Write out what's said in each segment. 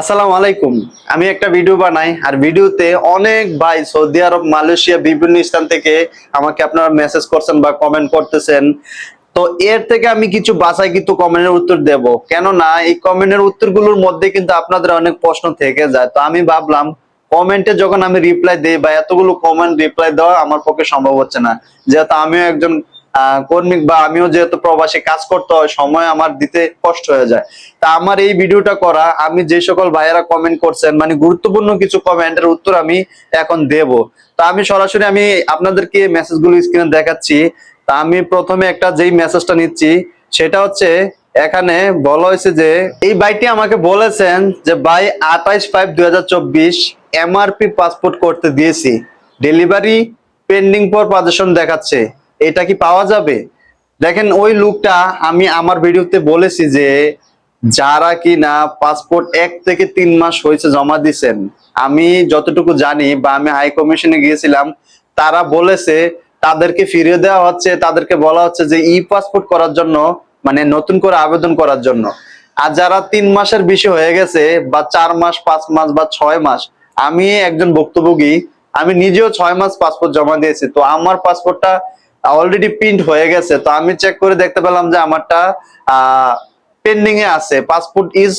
আসসালামু আলাইকুম। আমি একটা ভিডিও বানাই, আর ভিডিওতে অনেক ভাই সৌদি আরব, মালয়েশিয়া বিভিন্ন স্থান থেকে আমাকে আপনারা মেসেজ করছেন বা কমেন্ট করতেছেন। তো এর থেকে আমি কিছু বাসায় কিন্তু কমেন্টের উত্তর দেব। কেননা এই কমেন্টের উত্তরগুলোর মধ্যে কিন্তু আপনাদের অনেক প্রশ্ন থেকে যায়। তো আমি ভাবলাম কমেন্টে যখন আমি রিপ্লাই দেই বা এতগুলো কমেন্ট রিপ্লাই দেওয়া আমার পক্ষে সম্ভব হচ্ছে না। যেহেতু আমিও একজন কর্মিক বা আমিও যেহেতু প্রবাসী কাজ করতে হয়, সময় আমার দিতে কষ্ট হয়ে যায়। তা আমার এই ভিডিওটা করা, আমি যে সকল ভাইয়েরা কমেন্ট করছেন মানে গুরুত্বপূর্ণ কিছু কমেন্টের উত্তর আমি এখন দেব। তা আমি সরাসরি আমি আপনাদেরকে মেসেজগুলো স্ক্রিনে দেখাচ্ছি। তা আমি প্রথমে একটা যেই মেসেজটা নিচ্ছি, সেটা হচ্ছে, এখানে বলা হয়েছে যে, এই বাইটি আমাকে বলেছেন যে বাই আঠাইশ ফাইভ দুই হাজার চব্বিশ এমআরপি পাসপোর্ট করতে দিয়েছি। ডেলিভারি পেন্ডিং পর পাজেশন দেখাচ্ছে। এটা কি পাওয়া যাবে? দেখেন ওই লুকটা আমি আমার ভিডিওতে বলেছি যে যারা কি না পাসপোর্ট এক থেকে তিন মাস হয়েছে জমা দিছেন, আমি যতটুকু জানি বা আমি হাই কমিশনে গিয়েছিলাম, তারা বলেছে তাদেরকে ফিরিয়ে দেওয়া হচ্ছে, তাদেরকে বলা হচ্ছে যে ই পাসপোর্ট করার জন্য মানে নতুন করে আবেদন করার জন্য। আর যারা তিন মাসের বেশি হয়ে গেছে বা চার মাস, পাঁচ মাস বা ছয় মাস, আমি একজন ভুক্তভোগী, আমি নিজেও ছয় মাস পাসপোর্ট জমা দিয়েছি, তো আমার পাসপোর্টটা অলরেডি প্রিন্ট হয়ে গেছে। তো আমি চেক করে দেখতে পেলাম যে আমারটা পেন্ডিং এ আছে। পাসপোর্ট ইজ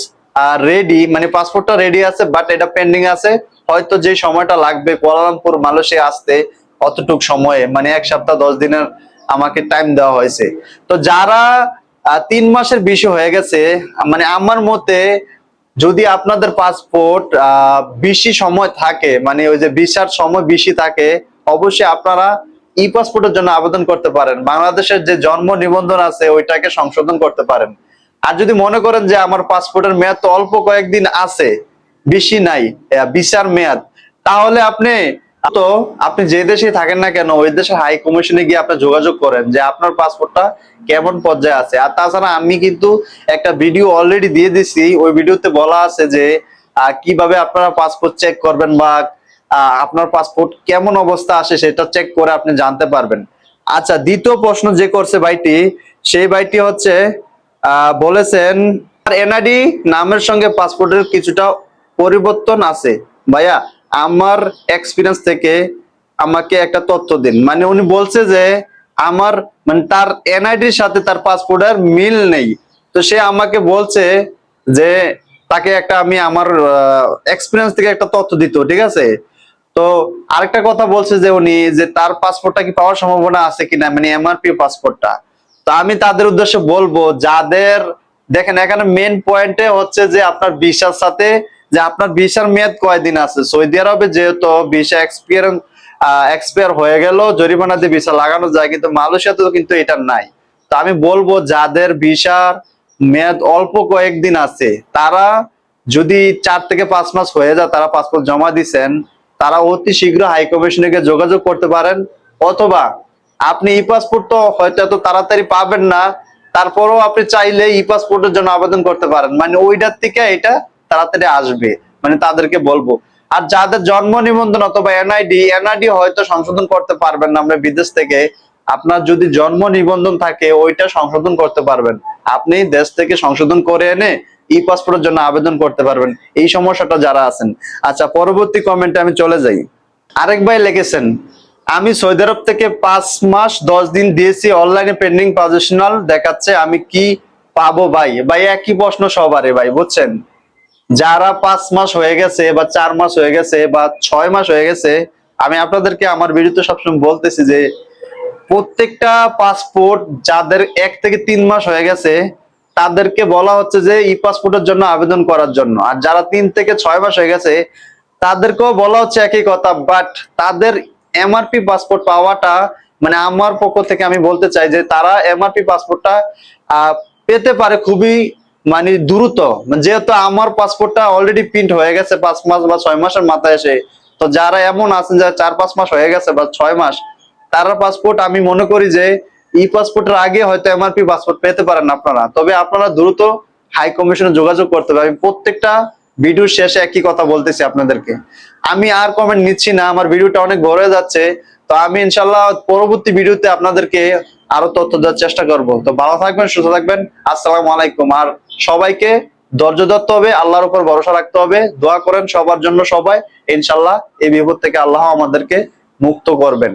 রেডি মানে পাসপোর্টটা রেডি আছে বাট এটা পেন্ডিং আছে। হয়তো যে সময়টা লাগবে, কুয়ালালামপুর, মালয়েশিয়া আসতে অতটুক সময়ে মানে এক সপ্তাহ, দশ দিনের আমাকে টাইম দেওয়া হয়েছে। তো যারা তিন মাসের বেশি হয়ে গেছে মানে আমার মতে যদি আপনাদের পাসপোর্ট বেশি সময় থাকে মানে ওই যে ভিসার সময় বেশি থাকে, অবশ্যই আপনারা ই পাসপোর্টের জন্য আবেদন করতে পারেন। বাংলাদেশের যে জন্ম নিবন্ধন আছে, ওইটাকে সংশোধন করতে পারেন। আর যদি মনে করেন যে আমার পাসপোর্টের মেয়াদ তো অল্প কয়েকদিন আছে, বেশি নাই ভিসার মেয়াদ, তাহলে আপনি, তো আপনি যে দেশে থাকেন না কেন, ওই দেশের হাই কমিশনে গিয়ে আপনি যোগাযোগ করেন যে আপনার পাসপোর্টটা কেমন পর্যায়ে আছে। আর তাছাড়া আমি কিন্তু একটা ভিডিও অলরেডি দিয়ে দিছি, ওই ভিডিওতে বলা আছে যে কীভাবে আপনারা পাসপোর্ট চেক করবেন বা আপনার পাসপোর্ট কেমন অবস্থা আসে সেটা চেক করে আপনি জানতে পারবেন। আচ্ছা দ্বিতীয় প্রশ্ন যে করছে ভাইটি, সেই ভাইটি হচ্ছে বলেছেন এনআইডি নামের সঙ্গে পাসপোর্টের কিছুটা পরিবর্তন আছে। ভাইয়া, আমার এক্সপিরিয়েন্স থেকে আমাকে একটা তথ্য দিন। মানে উনি বলছে যে, আমার মানে তার এনআইডির সাথে তার পাসপোর্টের মিল নেই। তো সে আমাকে বলছে যে, তাকে একটা আমি আমার এক্সপিরিয়েন্স থেকে একটা তথ্য দিত, ঠিক আছে? তো আরেকটা কথা বলছে যে উনি যে তার পাসপোর্টটা কি পাওয়ার সম্ভাবনা আছে কিনা? মানে এমআরপি পাসপোর্টটা তো আমি তাদের উদ্দেশ্যে বলব, যাদের, দেখেন, এখানে মেন পয়েন্টে হচ্ছে যে আপনার ভিসার সাথে, যে আপনার ভিসার মেয়াদ কয়দিন আছে? সৌদি আরবে যেহেতু ভিসা এক্সপিয়ার এক্সপায়ার হয়ে গেল, জরিমানা দিয়ে ভিসা লাগানো যায়, কিন্তু মালয়েশিয়াতে তো কিন্তু এটা নাই। তো আমি বলব, যাদের ভিসার মেয়াদ অল্প কয়েকদিন আছে, তারা যদি চার থেকে পাঁচ মাস হয়ে যায়, তারা পাসপোর্ট জমা দিছেন তারা অতি শীঘ্র হাই কমিশনে গিয়ে যোগাযোগ করতে পারেন। অথবা আপনি ই পাসপোর্ট তো হয়তো এত তাড়াতাড়ি পাবেন না, তারপরেও আপনি চাইলে ই পাসপোর্টের জন্য আবেদন করতে পারেন। মানে ওইটার থেকে এটা তাড়াতাড়ি আসবে মানে তাদেরকে বলব। আর যাদের জন্ম নিবন্ধন অথবা এনআইডি এনআইডি হয়তো সংশোধন করতে পারবেন না, আমরা বিদেশ থেকে। আপনার যদি জন্ম নিবন্ধন থাকে, ওইটা সংশোধন করতে পারবেন। আপনি দেশ থেকে সংশোধন করে এনে ই পাসপোর্টের জন্য আবেদন করতে পারবেন। এই সমস্যাটা যারা আছেন। আচ্ছা পরবর্তী কমেন্টে আমি চলে যাই। আরেক ভাই লিখেছেন, আমি সৌদি আরব থেকে পাঁচ মাস দশ দিন দিয়েছি অনলাইনে পেন্ডিং পজিশনাল দেখাচ্ছে, আমি কি পাবো ভাই? ভাই, একই প্রশ্ন সবারে ভাই, বুঝছেন? যারা পাঁচ মাস হয়ে গেছে বা চার মাস হয়ে গেছে বা ছয় মাস হয়ে গেছে, আমি আপনাদেরকে আমার ভিডিওতে সবসময় বলতেছি যে প্রত্যেকটা পাসপোর্ট যাদের এক থেকে তিন মাস হয়ে গেছে, তাদেরকে বলা হচ্ছে যে ই পাসপোর্টের জন্য আবেদন করার জন্য। আর যারা তিন থেকে ছয় মাস হয়ে গেছে, তাদেরকেও বলা হচ্ছে একই কথা বাট তাদের এমআরপি পাসপোর্ট পাওয়াটা মানে আমার পক্ষ থেকে আমি বলতে চাই যে তারা এমআরপি পাসপোর্টটা পেতে পারে খুবই মানে দ্রুত। যেহেতু আমার পাসপোর্টটা অলরেডি প্রিন্ট হয়ে গেছে পাঁচ মাস বা ছয় মাসের মাথায় এসে, তো যারা এমন আছেন যারা চার পাঁচ মাস হয়ে গেছে বা ছয় মাস তারা পাসপোর্ট আমি মনে করি যে ই পাসপোর্টের আগে হয়তো এমআরপি পাসপোর্ট পেতে পারেন আপনারা। তবে আপনারা দ্রুত হাই কমিশনে যোগাযোগ করতে আমি প্রত্যেকটা ভিডিওর শেষে একই কথা বলতেছি আপনাদেরকে। আমি আর কমেন্ট নিচ্ছি না, আমার ভিডিওটা অনেক বড় হয়ে যাচ্ছে। তো আমি ইনশাল্লাহ পরবর্তী ভিডিওতে আপনাদেরকে আরও তথ্য দেওয়ার চেষ্টা করব। তো ভালো থাকবেন, সুস্থ থাকবেন। আসসালামু আলাইকুম। আর সবাইকে ধৈর্য ধরতে হবে, আল্লাহর উপর ভরসা রাখতে হবে। দোয়া করেন সবার জন্য সবাই। ইনশাল্লাহ এই বিপদ থেকে আল্লাহ আমাদেরকে মুক্ত করবেন।